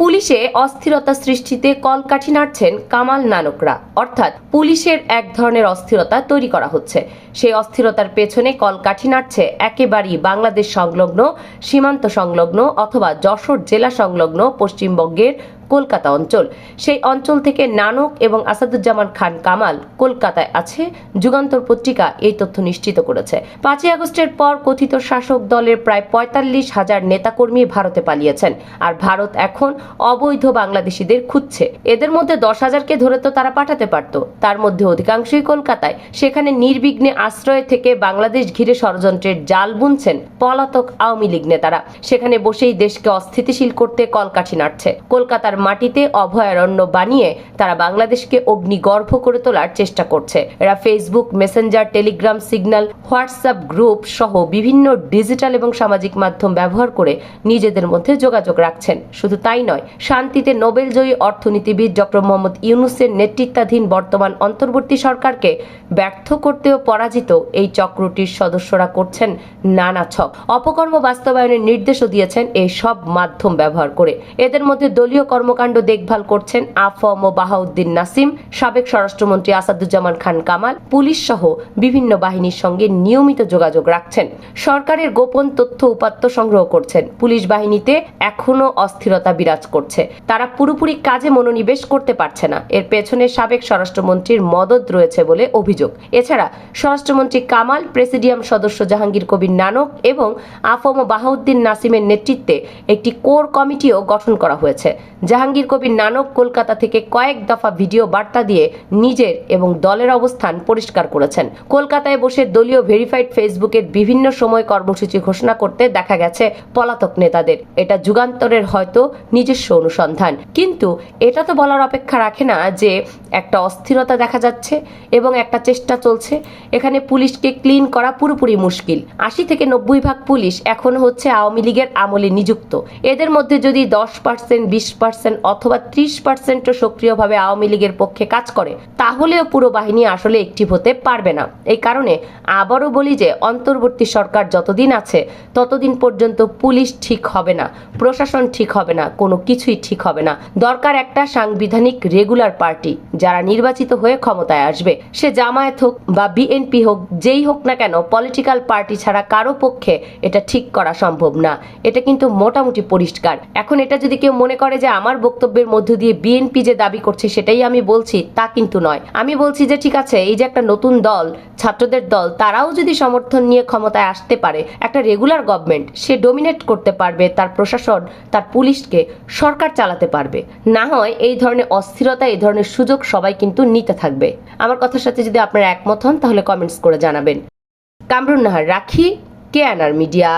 পুলিশে অস্থিরতা সৃষ্টিতে কলকাঠি নাড়ছেন কামাল নানকরা। অর্থাৎ পুলিশের এক ধরনের অস্থিরতা তৈরি করা হচ্ছে। সেই অস্থিরতার পেছনে কলকাঠি নাড়ছে একেবারেই বাংলাদেশ সংলগ্ন, সীমান্ত সংলগ্ন অথবা যশোর জেলা সংলগ্ন পশ্চিমবঙ্গের কলকাতা অঞ্চল। সেই অঞ্চল থেকে নানক এবং আসাদুজ্জামান খান কামাল কলকাতায় আছে। যুগান্তর পত্রিকা এই তথ্য নিশ্চিত করেছে। পাঁচই আগস্টের পর কথিত শাসক দলের প্রায় পঁয়তাল্লিশ হাজার নেতাকর্মী ভারতে পালিয়েছেন। আর ভারত এখন অবৈধ বাংলাদেশিদের খুঁজছে। এদের মধ্যে দশ হাজারকে ধরে তো তারা পাঠাতে পারত। তার মধ্যে অধিকাংশই কলকাতায়। সেখানে নির্বিঘ্নে আশ্রয় থেকে বাংলাদেশ ঘিরে ষড়যন্ত্রের জাল বুনছেন পলাতক আওয়ামী লীগ নেতারা। সেখানে বসেই দেশকে অস্থিতিশীল করতে কলকাঠি নাড়ছে। কলকাতার মাটিতে অভয়ারণ্য বানিয়ে তারা বাংলাদেশকে অগ্নিগর্ভ করে তোলার চেষ্টা করছে। এরা Facebook Messenger Telegram Signal WhatsApp group সহ বিভিন্ন ডিজিটাল এবং সামাজিক মাধ্যম ব্যবহার করে নিজেদের মধ্যে যোগাযোগ রাখছেন। শুধু তাই নয়, শান্তিতে নোবেলজয়ী অর্থনীতিবিদ ডক্টর মোহাম্মদ ইউনুসের নেতৃত্বাধীন বর্তমান অন্তর্বর্তী সরকারকে ব্যর্থ করতেও পরাজিত এই চক্রটির সদস্যরা করছেন নানা ছক। অপকর্ম বাস্তবায়নের নির্দেশও দিয়েছেন এই সব মাধ্যম ব্যবহার করে। এদের মধ্যে দলীয় কর্মকাণ্ড দেখভাল করছেন আফম বাহাউদ্দিন নাসিম, সাবেক স্বরাষ্ট্রমন্ত্রী আসাদুজ্জামান খান কামাল, পুলিশ সহ বিভিন্ন বাহিনীর সঙ্গে নিয়মিত যোগাযোগ রাখছেন। সরকারের গোপন তথ্য উপাত্ত সংগ্রহ করছেন। পুলিশ বাহিনীতে এখনও অস্থিরতা বিরাজ করছে। তারা পুরোপুরি কাজে মনোনিবেশ করতে পারছে না। এর পেছনে সাবেক স্বরাষ্ট্রমন্ত্রীর মদত রয়েছে বলে অভিযোগ। এছাড়া স্বরাষ্ট্রমন্ত্রী কামাল, প্রেসিডিয়াম সদস্য জাহাঙ্গীর কবির নানক এবং আফম ও বাহাউদ্দিন নাসিমের নেতৃত্বে একটি কোর কমিটিও গঠন করা হয়েছে জাহাঙ্গীর কবির নানক কলকাতা থেকে কয়েক দফা ভিডিও বার্তা দিয়ে নিজের এবং দলের অবস্থান পরিষ্কার করেছেন। কলকাতায় বসে দলীয় ভেরিফাইড ফেসবুকের বিভিন্ন সময় কর্মসূচি ঘোষণা করতে দেখা গেছে পলাতক নেতাদের। এটা যুগান্তরের হয়তো নিজস্ব অনুসন্ধান। কিন্তু এটা তো বলার অপেক্ষা রাখে না যে একটা অস্থিরতা দেখা যাচ্ছে এবং একটা চেষ্টা চলছে। এখানে পুলিশকে ক্লিন করা পুরোপুরি মুশকিল। আশি থেকে নব্বই ভাগ পুলিশ এখন হচ্ছে আওয়ামী লীগের আমলে নিযুক্ত। এদের মধ্যে যদি দশ পার্সেন্ট, বিশ পার্সেন্ট অথবা ত্রিশ পার্সেন্টও সক্রিয়ভাবে আওয়ামী লীগের পক্ষে কাজ করে, তাহলেও পুরো বাহিনী আসলে একটিভ হতে পারবে না। এই কারণে আবারও বলি যে, অন্তর্বর্তী সরকার যতদিন আছে, ততদিন পর্যন্ত পুলিশ ঠিক হবে না, প্রশাসন ঠিক হবে না, কোনো কিছুই ঠিক হবে না। দরকার একটা সাংবিধানিক রেগুলার পার্টি, যারা নির্বাচিত হয়ে ক্ষমতায় আসবে। সে জামায়াত হোক বা বিএনপি হোক, যেই হোক না কেন, পলিটিক্যাল পার্টি ছাড়া কারও পক্ষে এটা ঠিক করা সম্ভব না। এটা কিন্তু মোটামুটি পরিষ্কার। এখন এটা যদি কেউ মনে করে যে আমার বক্তব্যের মধ্য দিয়ে বিএনপি যে দাবি করছে সেটাই আমি বলছি, তা কিন্তু নয়। আমি বলছি যে ঠিক আছে, এই যে একটা নতুন দল, ছাত্রদের দল, তারাও যদি সমর্থন নিয়ে ক্ষমতায় আসতে পারে, একটা রেগুলার গভর্নমেন্ট সে ডোমিনেট করতে পারবে, তার প্রশাসন, তার পুলিশকে সরকার চালাতে পারবে। না হয় এই ধরনের অস্থিরতা, এই ধরনের সুযোগ সবাই কিন্তু নিতে থাকবে। আমার কথার সাথে যদি আপনারা একমত হন, তাহলে কমেন্টস করে জানাবেন। কামরুন নাহার, রাখি কে আনার মিডিয়া